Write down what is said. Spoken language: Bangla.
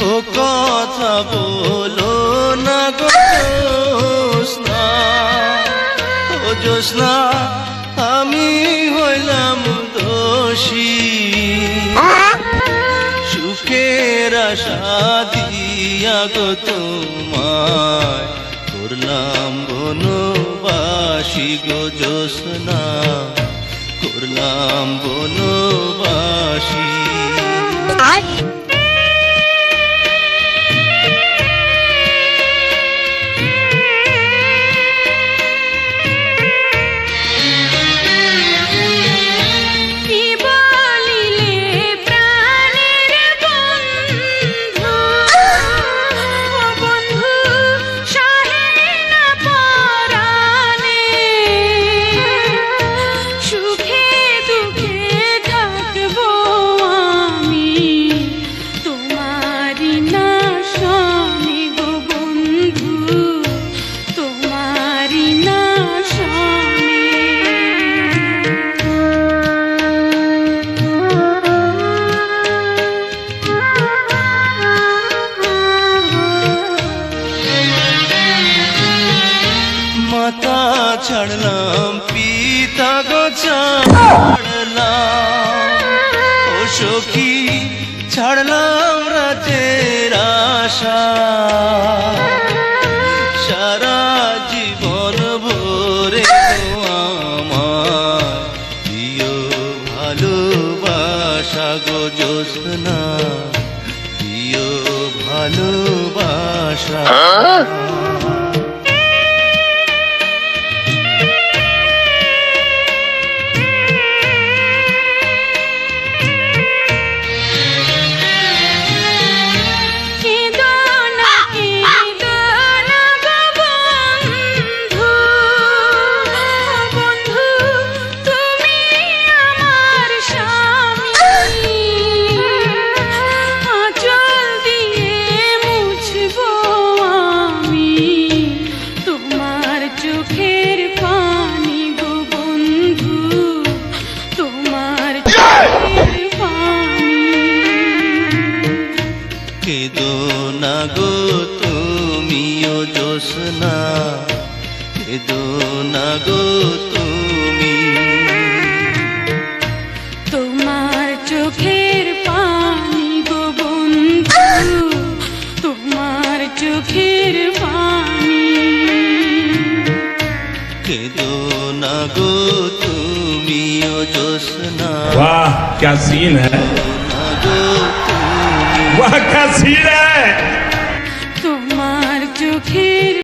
কথা বলো না গো জোসনা ও জোসনা আমি হইলাম দোষী। সুখের আশা দিয়া গো তোমায় করলাম বনবাসী গো জোসনা করলাম বনবাসী। ছাড়লাম পিতা গো ছাড়লাম। ও সখী ছাড়লাম রাতের আশা। সারা জীবন ভরে আমার দিও ভালোবাসা গো জোসনা দিও ভালোবাসা জোসনা কেদো না গো তুমি তোমার চোখের পানি গো বন্ধু তোমার চোখের পানি কেদো না গো তুমিও জোসনা वाह क्या सीन है না গো তুমি वाह क्या सीन है